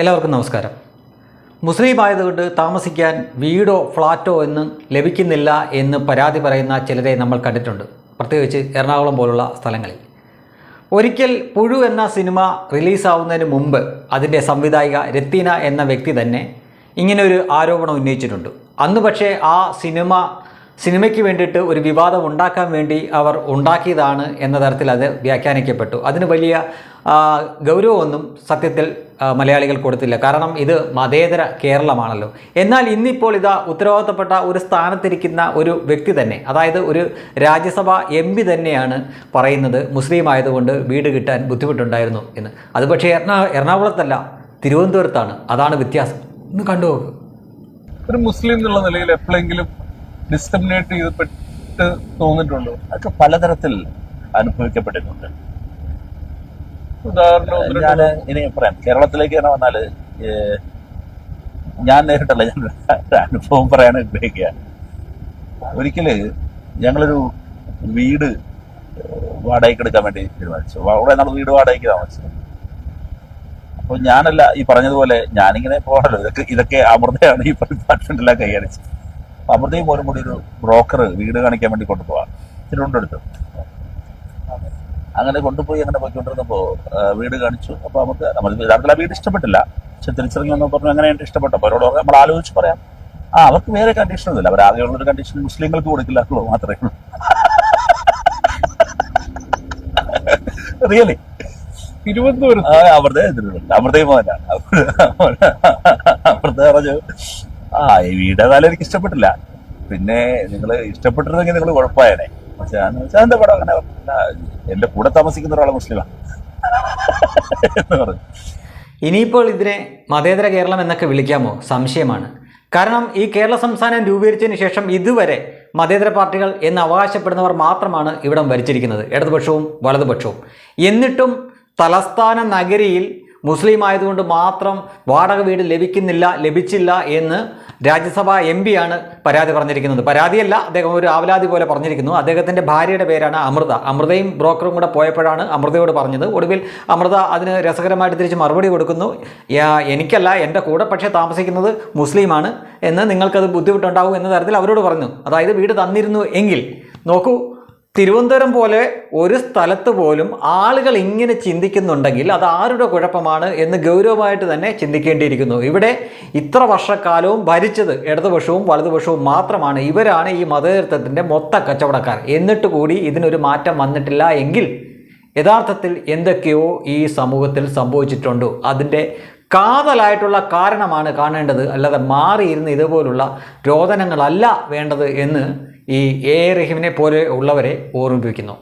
എല്ലാവർക്കും നമസ്കാരം. മുസ്ലിം ആയതുകൊണ്ട് താമസിക്കാൻ വീടോ ഫ്ലാറ്റോ എന്നും ലഭിക്കുന്നില്ല എന്ന് പരാതി പറയുന്ന ചിലരെ നമ്മൾ കണ്ടിട്ടുണ്ട്. പ്രത്യേകിച്ച് എറണാകുളം പോലുള്ള സ്ഥലങ്ങളിൽ. ഒരിക്കൽ പുഴു എന്ന സിനിമ റിലീസാവുന്നതിന് മുമ്പ് അതിന്റെ സംവിധായിക രത്തീന എന്ന വ്യക്തി തന്നെ ഇങ്ങനെ ഒരു ആരോപണം ഉന്നയിച്ചിട്ടുണ്ട്. അന്ന് പക്ഷേ ആ സിനിമ സിനിമയ്ക്ക് വേണ്ടിയിട്ട് ഒരു വിവാദം ഉണ്ടാക്കാൻ വേണ്ടി അവർ ഉണ്ടാക്കിയതാണ് എന്ന തരത്തിൽ അത് വ്യാഖ്യാനിക്കപ്പെട്ടു. അതിന് വലിയ ഗൗരവമൊന്നും സത്യത്തിൽ മലയാളികൾ കൊടുത്തില്ല. കാരണം ഇത് മതേതര കേരളമാണല്ലോ. എന്നാൽ ഇന്നിപ്പോൾ ഇതാ ഉത്തരവാദിത്തപ്പെട്ട ഒരു സ്ഥാനത്തിരിക്കുന്ന ഒരു വ്യക്തി തന്നെ അതായത് ഒരു രാജ്യസഭ എം പി തന്നെയാണ് പറയുന്നത് മുസ്ലിം ആയതുകൊണ്ട് വീട് കിട്ടാൻ ബുദ്ധിമുട്ടുണ്ടായിരുന്നു എന്ന്. അത് പക്ഷേ എറണാ എറണാകുളത്തല്ല തിരുവനന്തപുരത്താണ്. അതാണ് വ്യത്യാസം. ഒന്ന് കണ്ടു നോക്ക്. ഒരു മുസ്ലിം എന്നുള്ള നിലയിൽ എപ്പോഴെങ്കിലും ഡിസ്ക്രിമിനേറ്റ് ചെയ്തപ്പെട്ട് തോന്നിയിട്ടുണ്ടോ? അതൊക്കെ പലതരത്തിൽ അനുഭവിക്കപ്പെട്ടിട്ടുണ്ട്. ഞാൻ ഇനി പറയാം. കേരളത്തിലേക്ക് തന്നെ വന്നാൽ ഞാൻ നേരിട്ടല്ല. ഞാൻ അനുഭവം പറയാൻ ആഗ്രഹിക്കുക. ഒരിക്കൽ ഞങ്ങളൊരു വീട് വാടകയ്ക്ക് എടുക്കാൻ വേണ്ടി തീരുമാനിച്ചു. അവിടെ നമ്മൾ വീട് വാടകയ്ക്ക് താമസിച്ചു. അപ്പൊ ഞാനല്ല ഈ പറഞ്ഞതുപോലെ ഞാനിങ്ങനെ പോകണല്ലോ ഇതൊക്കെ ഇതൊക്കെ അമൃതയാണ് ഈ ഡിപ്പാർട്ട്മെന്റെല്ലാം കൈകാര്യം അമൃതയും പോലും കൂടി ഒരു ബ്രോക്കർ വീട് കാണിക്കാൻ വേണ്ടി കൊണ്ടുപോവാ. തിരുവനന്തപുരത്ത് അങ്ങനെ കൊണ്ടുപോയി അങ്ങനെ പോയിക്കൊണ്ടിരുന്നപ്പോ ആ, വീട് കാണിച്ചു. അപ്പോൾ നമുക്ക് നമ്മൾ യഥാർത്ഥത്തിൽ ആ വീട് ഇഷ്ടപ്പെട്ടില്ല. പക്ഷെ തിരിച്ചിറങ്ങി വന്നു പറഞ്ഞു എങ്ങനെയുണ്ട് ഇഷ്ടപ്പെട്ടു? അപ്പോൾ അവരോട് നമ്മൾ ആലോചിച്ച് പറയാം. ആ അവർക്ക് വേറെ കണ്ടീഷൻ ഒന്നുമില്ല. അവർ ആകെയുള്ളൊരു കണ്ടീഷൻ മുസ്ലിങ്ങൾക്ക് കൊടുക്കില്ല എന്നുള്ളത് മാത്രമേ ഉള്ളൂ. റിയലി തിരുവനന്തപുരത്ത്? അമൃത അമൃതയും മോഹനാണ് അമൃത പറഞ്ഞു ആ ഈ വീട് ഏതായാലും എനിക്ക് ഇഷ്ടപ്പെട്ടില്ല. പിന്നെ നിങ്ങൾ ഇഷ്ടപ്പെട്ടിരുന്നെങ്കിൽ നിങ്ങൾ കുഴപ്പമായനെ. ചോദിച്ചാൽ എന്താ പടം അങ്ങനെ. എന്റെ കൂടെ താമസിക്കുന്ന ഒരാളെ മുസ്ലിമാണ്. പറഞ്ഞു. ഇനിയിപ്പോൾ ഇതിനെ മതേതര കേരളം എന്നൊക്കെ വിളിക്കാമോ? സംശയമാണ്. കാരണം ഈ കേരള സംസ്ഥാനം രൂപീകരിച്ചതിന് ശേഷം ഇതുവരെ മതേതര പാർട്ടികൾ എന്ന് അവകാശപ്പെടുന്നവർ മാത്രമാണ് ഇവിടം ഭരിച്ചിരിക്കുന്നത്. ഇടതുപക്ഷവും വലതുപക്ഷവും. എന്നിട്ടും തലസ്ഥാന നഗരിയിൽ മുസ്ലിം ആയതുകൊണ്ട് മാത്രം വാടക വീട് ലഭിക്കുന്നില്ല ലഭിച്ചില്ല എന്ന് രാജ്യസഭാ എം പിയാണ് പരാതി പറഞ്ഞിരിക്കുന്നത്. പരാതിയല്ല അദ്ദേഹം ഒരു ആവലാതി പോലെ പറഞ്ഞിരിക്കുന്നു. അദ്ദേഹത്തിന്റെ ഭാര്യയുടെ പേരാണ് അമൃത. അമൃതയും ബ്രോക്കറും കൂടെ പോയപ്പോഴാണ് അമൃതയോട് പറഞ്ഞത്. ഒടുവിൽ അമൃത അതിന് രസകരമായിട്ട് തിരിച്ച് മറുപടി കൊടുക്കുന്നു. "യാ- എനിക്കല്ല എന്റെ കൂടെ പക്ഷേ താമസിക്കുന്നത് മുസ്ലിമാണ് എന്ന് നിങ്ങൾക്കത് ബുദ്ധിമുട്ടുണ്ടാവും എന്ന തരത്തിൽ അവരോട് പറഞ്ഞു. അതായത് വീട് തന്നിരുന്നു എങ്കിൽ നോക്കൂ തിരുവനന്തപുരം പോലെ ഒരു സ്ഥലത്ത് പോലും ആളുകൾ ഇങ്ങനെ ചിന്തിക്കുന്നുണ്ടെങ്കിൽ അത് ആരുടെ കുഴപ്പമാണ് എന്ന് ഗൗരവമായിട്ട് തന്നെ ചിന്തിക്കേണ്ടിയിരിക്കുന്നു. ഇവിടെ ഇത്ര വർഷക്കാലവും ഭരിച്ചത് ഇടതുപക്ഷവും വലതുപക്ഷവും മാത്രമാണ്. ഇവരാണ് ഈ മതനേതൃത്വത്തിന്റെ മൊത്ത കച്ചവടക്കാർ. എന്നിട്ട് കൂടി ഇതിനൊരു മാറ്റം വന്നിട്ടില്ല എങ്കിൽ യഥാർത്ഥത്തിൽ എന്തൊക്കെയോ ഈ സമൂഹത്തിൽ സംഭവിച്ചിട്ടുണ്ടോ. അതിന്റെ കാതലായിട്ടുള്ള കാരണമാണ് കാണേണ്ടത് അല്ലാതെ മാറിയിരുന്ന് ഇതുപോലുള്ള രോദനങ്ങളല്ല വേണ്ടത് എന്ന് ഈ എ റഹീമിനെ പോലെ ഉള്ളവരെ ഓർമ്മിപ്പിക്കുന്നു.